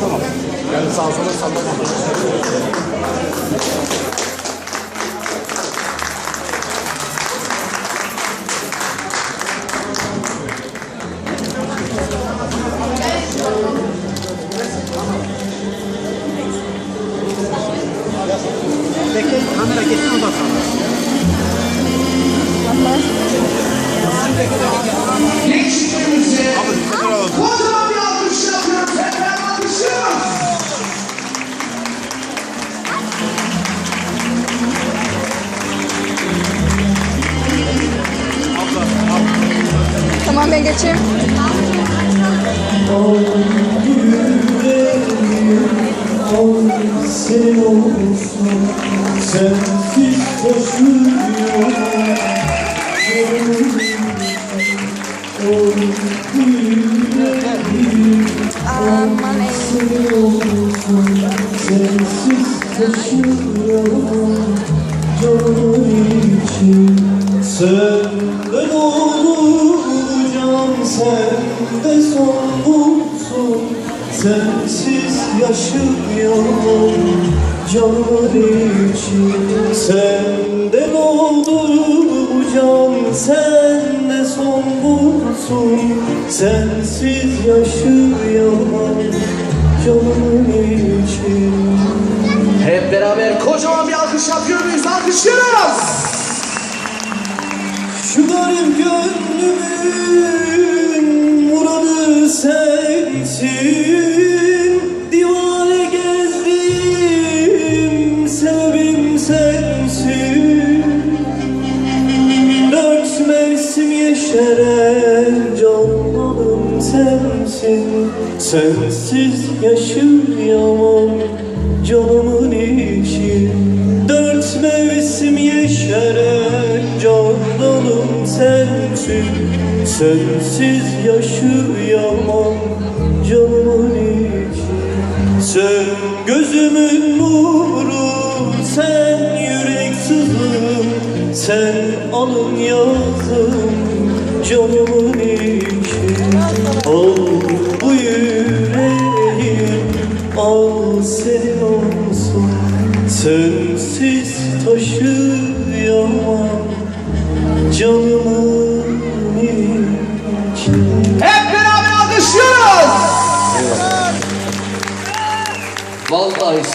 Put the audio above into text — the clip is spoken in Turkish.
Tamam. Yani sağ sola sallamadı. Ben geçeyim. Sen olsun sensiz taşıyorum Aman ey. Sensiz taşıyorum canım için Senden olacağım sen de son bulsun. Sensiz yaşayamam canım için Senden olacağım sen de son bulsun. Sensiz yaşayamam canım için Hep beraber kocaman bir alkış yapıyor muyuz? Alkışlıyoruz. Şu garip gönlümün muradı sensin Divane gezdim sebebim sensin. Dört mevsim yeşeren canlanım sensin. Sensiz yaşayamam canımın içi. Dört mevsim yeşeren sensin Sensiz yaşayamam canımın içi. Sen gözümün nuru, sen yürek sızım Sen alın yazım canımın içi. Al bu yüreğim, al senin olsun. Sensiz taşıyamam Vallahi